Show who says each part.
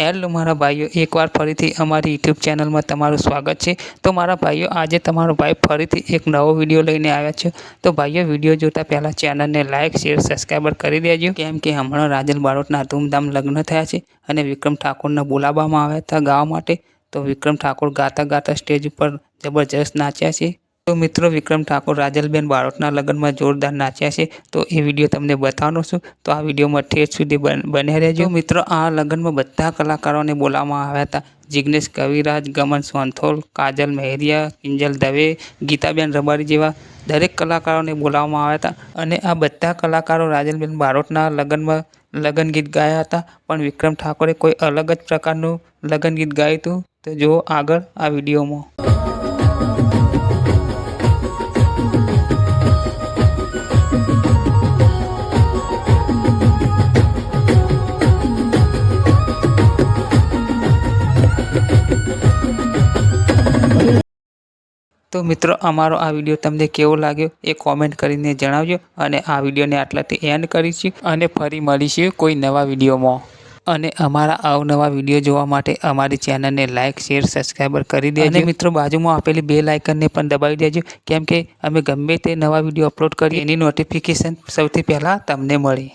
Speaker 1: Hello મારા ભાઈઓ, એકવાર ફરીથી અમારી યુટ્યુબ ચેનલમાં તમારું સ્વાગત છે. તો મારા ભાઈઓ, આજે તમારો ભાઈ ફરીથી એક નવો વીડિયો લઈને આવ્યા છે. તો ભાઈઓ, વીડિયો જોતાં પહેલાં ચેનલને લાઇક શેર, સબસ્ક્રાઈબર કરી દેજો. કેમ કે હમણાં રાજલ બારોટના ધૂમધામ લગ્ન થયા છે અને વિક્રમ ઠાકોરને બોલાવવામાં આવ્યા હતા ગાવા માટે. તો વિક્રમ ઠાકોર ગાતા ગાતા સ્ટેજ ઉપર જબરજસ્ત નાચ્યા છે. તો મિત્રો વિક્રમ ઠાકોર, રાજલબેન બારોટના લગ્નમાં જોરદાર નાચ્યા છે. તો એ વીડિયો તમને બતાવવાનો છું. તો આ વિડીયોમાં ઠેઠ સુધી બને રહેજો. મિત્રો, આ લગ્નમાં બધા કલાકારોને બોલાવવામાં આવ્યા હતા. જિગ્નેશ કવિરાજ, ગમન સોનથોલ, કાજલ મહેરિયા, કિંજલ દવે, ગીતાબેન રબારી જેવા દરેક કલાકારોને બોલાવવામાં આવ્યા હતા. અને આ બધા કલાકારો રાજલબેન બારોટના લગ્નમાં લગ્ન ગીત ગાયા હતા. પણ વિક્રમ ઠાકોરે કોઈ અલગ જ પ્રકારનું લગ્ન ગીત ગાયું હતું. તો જુઓ આગળ આ વિડીયોમાં. તો મિત્રો, અમારો આ વીડિયો તમને કેવો લાગ્યો એ કોમેન્ટ કરીને જણાવજો અને આ વિડીયોને આટલાથી એન્ડ કરીશું અને ફરી મળીશું કોઈ નવા વિડીયોમાં. અને અમારા અવનવા વીડિયો જોવા માટે અમારી ચેનલને લાઇક શેર સબસ્ક્રાઈબર કરી દેજો. અને મિત્રો, બાજુમાં આપેલી બે લાઇકનને પણ દબાવી દેજો, કેમ કે અમે ગમે તે નવા વીડિયો અપલોડ કરીએ, એની નોટિફિકેશન સૌથી પહેલાં તમને મળે.